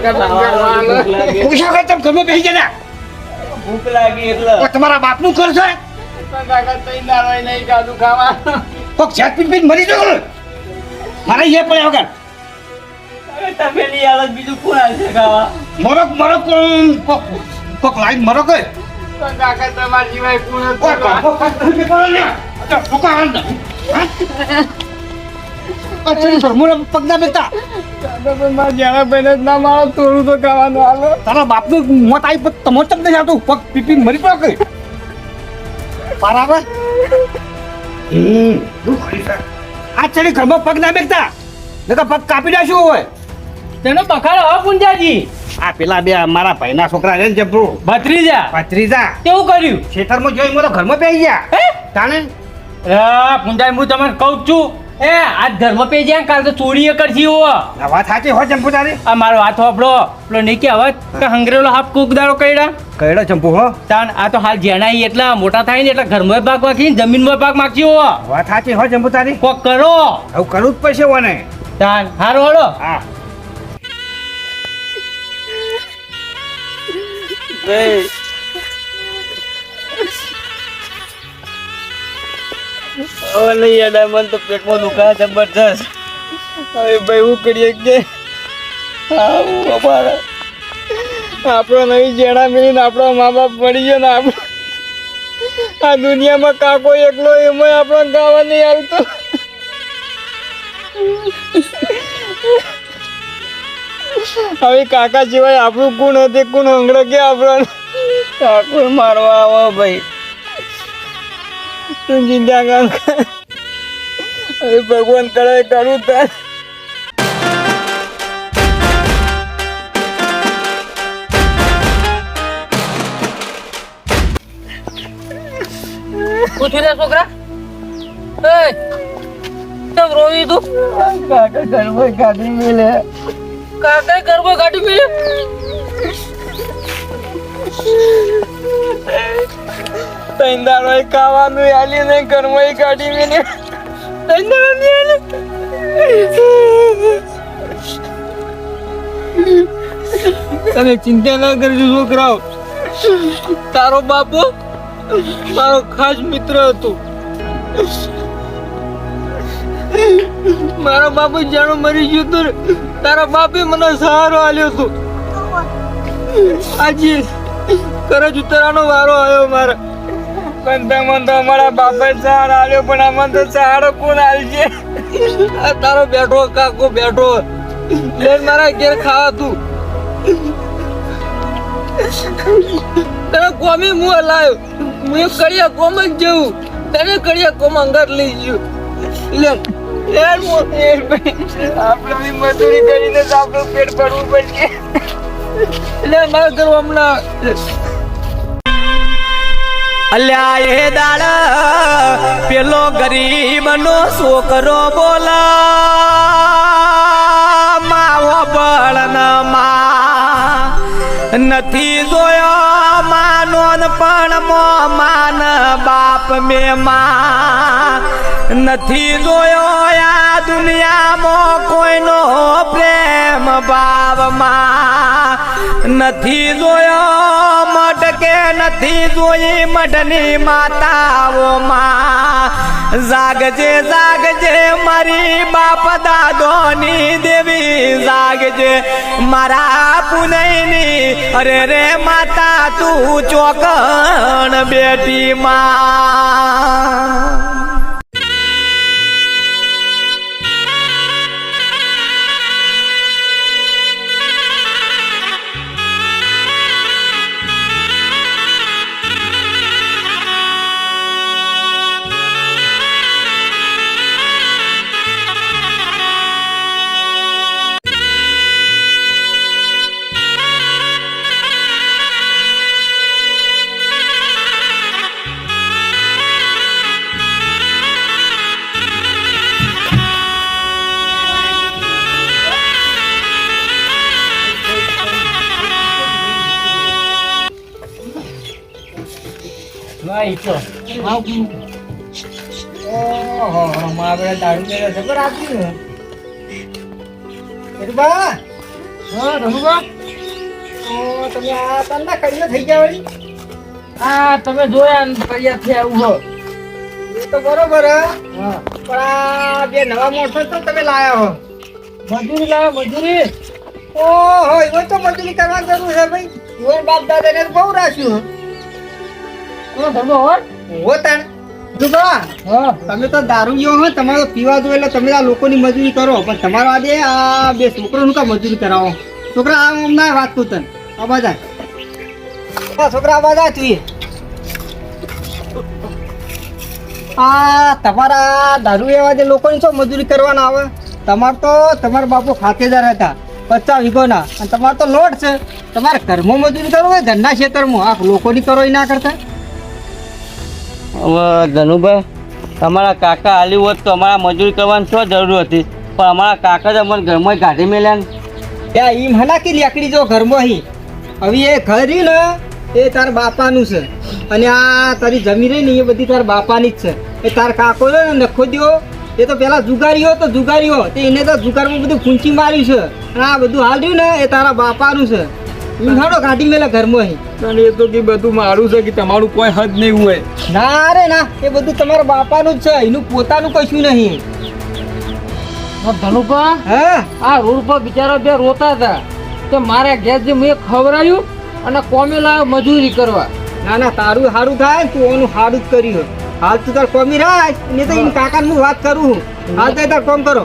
પૂછો તમે ઘરમાં બેસી જતા ભૂખ લાગી. એટલે. તમારા બાપનું ઘર છે? કોક ઝાટ પીને પીને મરી જાવ મારે એ પડ્યા વગર. તમે તો બીજું કોણ આવશે ખાવા? મરો મરો કોણ? કોક કોક લાઈન મરો કે કોક કોક કોક તમે કરો ને. અચ્છા ભૂકા હાલ કોણ હા? અચ્છા સર મુરે પગના બેટા તારા બાપનું મોત આવી પણ તમો ચમ નહીં આવતું. પગ પીપી મરી પડો કઈ બરાબર આ ચડી ઘરમાં પગ ના બેકતા નકર પગ કાપી નાખ્યો હોય. તેનો બખાડો હો પુંજાજી આ પેલા બે મારા ભાઈના છોકરા છે ને જબરું ભત્રીજા. ભત્રીજા. કેવું કર્યું? ખેતરમાં જોઈ મને ઘરમાં બેસી ગયા. હે? તાણે? પુંજાજી હું તમને કહું છું. એ આ ધર્મ પે જ્યાં કાલ તો ચોરી કર જીવો આ વાત સાચી હો ચંપુ તારી? આ મારો હાથ હોપડો પેલો નહીં હવે કે હંગરેલો હાફ કુક દાડો કઈડા કઈડો ચંપુ હો. તાન આ તો હાલ જેણા એટલા મોટા થાય ને એટલે ઘરમાં ભાગ વાગી જમીનમાં ભાગ માગશી હો વાત સાચી હો ચંપુ તારી? કોક કરો. હવે કરવું જ પડશે મને તાન હારો હાલો. હા. હવે નહીં આવે મને તો પેટમાં દુખાય જબરજસ્ત. હવે ભાઈ હું કરીએ કે અમારા, આપણો નવી જેણા મિલીને આપણો મા બાપ મળી ગયો ને આપણો આ દુનિયામાં કાકો એકલો એમાં આપણો ગાવા નહીં આવતો. હવે કાકા સિવાય આપણું કુણ હતું કોણ હંગડો કે આપણને? કાકો મારવા આવો ભાઈ. તું ચિંતા હવે ભગવાન કરે કરું તાર. પૂછ્યું લે છોકરા. એ તમ રોવી તું? કાકા ઘરમાં કાઢી મેલે. કાકા ગરબો મેલે? દાડો ખાવાનું આલી ને ઘરમાં કાઢી મેલે તૈંદાળો તમે ચિંતા ના કરજો છોકરાઓ. તારો બાપુ મારો ખાસ મિત્ર હતો. મારો બાપુ જાણો મરી ગયો તો તારો બાપે મને સહારો આલ્યો હતો. આજે કરજ ઉતરવાનો વારો આવ્યો મારે. પણ તમને તો અમારા બાપે તો સહારો કોણ આલશે આ તારો બેઠો કાકો બેઠો. મારા ઘેર ખાવા તું. તને કોમી મું હલાયો. હું કડિયા કોમ જ જવું તને કડિયા કોમ અંગર લઈ ગયું. લે આપણે મજૂરી કરીને આપણું પેટ ભરવું પડશે. એટલે મારા ઘર હમણાં. અલ્યા એ દાળ, પેલો ગરીબનો છોકરો બોલા, માવો બળનમાં નથી જોયો માનોન, પણ મો માન બાપ મે માં નથી જોયો આ દુનિયામાં કોઈનો પ્રેમ ભાવમાં નથી જોયો મઢ કે નથી જોઈ મઢની માતાઓમાં. જાગજે જાગજે મારી બાપ દાદોની દેવી, જાગજે મારા પુનઈની અરે રે માતા, તું ચોકણ બેટી માં ભાઈ તો ઓહો મારા દાડુ કે જબર આપ્યું બા હા ધનુભા. તો તમે આ તંદા કરીને થઈ ગયા વળી. આ તમે જોયા ને તૈયાર થયા આવું હો. એ તો બરોબર હે. પણ આ બે નવા મોટર તો તમે લાયા હો. મજૂરી લાવો મજૂરી. ઓહો એવો તો મજૂરી કરવાની જરૂર છે ભાઈ. ઈવન બાપ દાદાને બહુ રાખ્યું કોનો ધંધો હોય? હો તાણ. તમે તો દારૂ હો તમારે પીવા દો એટલે તમે આ લોકોની મજૂરી કરો. પણ તમારો આજે આ બે છોકરાનું કા મજૂરી કરાવો? છોકરા આમ અમના વાત તું તને. આ જાય આ છોકરા આ જાય તું આ તમારા દારૂ એવા જે લોકોની શું મજૂરી કરવાના આવે તમાર તો તમારા બાપુ ખાતેદાર હતા પચાસ વીઘોના. અને તમારે તો લોટ છે. તમારે ઘરમાં મજૂરી કરવું હોય ધંધા ખેતરમાં આ લોકોની કરો એ ના કરતા. હવે ધનુભાઈ તમારા કાકા હાલી હોત તો અમારા મજૂરી કરવાની શું જરૂર હતી? પણ અમારા કાકા જ અમને ઘરમાં કાઢી મેલ્યા ત્યાં ઈમ હનાકી લેકડી જો ઘરમાં હી? હવે એ ઘર રહ્યું ને, એ તાર બાપાનું છે. અને આ તારી જમીન રહી ને, એ બધી તાર બાપાની જ છે. એ તાર કાકો છે ને, નખો દો એ તો પેલા જુગારીઓ તો જુગારીઓ તે એને તો જુગારમાં બધું ખૂંચી માર્યું છે. અને આ બધું હાલ રહ્યું ને, એ તારા બાપાનું છે. ઈમ કાઢી મેલા ઘરમાં હી પણ એ તો કે બધું મારું છે કે તમારું કોઈ હદ નહીં હોય. ના રે ના એ બધું તમારા બાપાનું જ છે એનું પોતાનું કશું નહીં. ધનુભા હા? આ રોડ પર બિચારા બે રોતા હતા. કે મારા ઘેર જે મેં ખવડાવ્યું અને કોમે લાવ્યો મજૂરી કરવા. ના ના તારું સારું થાય તું ઓનું સારું જ કર્યું હાલ તું તાર કોમી રાખ ને તો એમ કાકાનું વાત કરું હું. હાલ તો તાર કોમ કરો.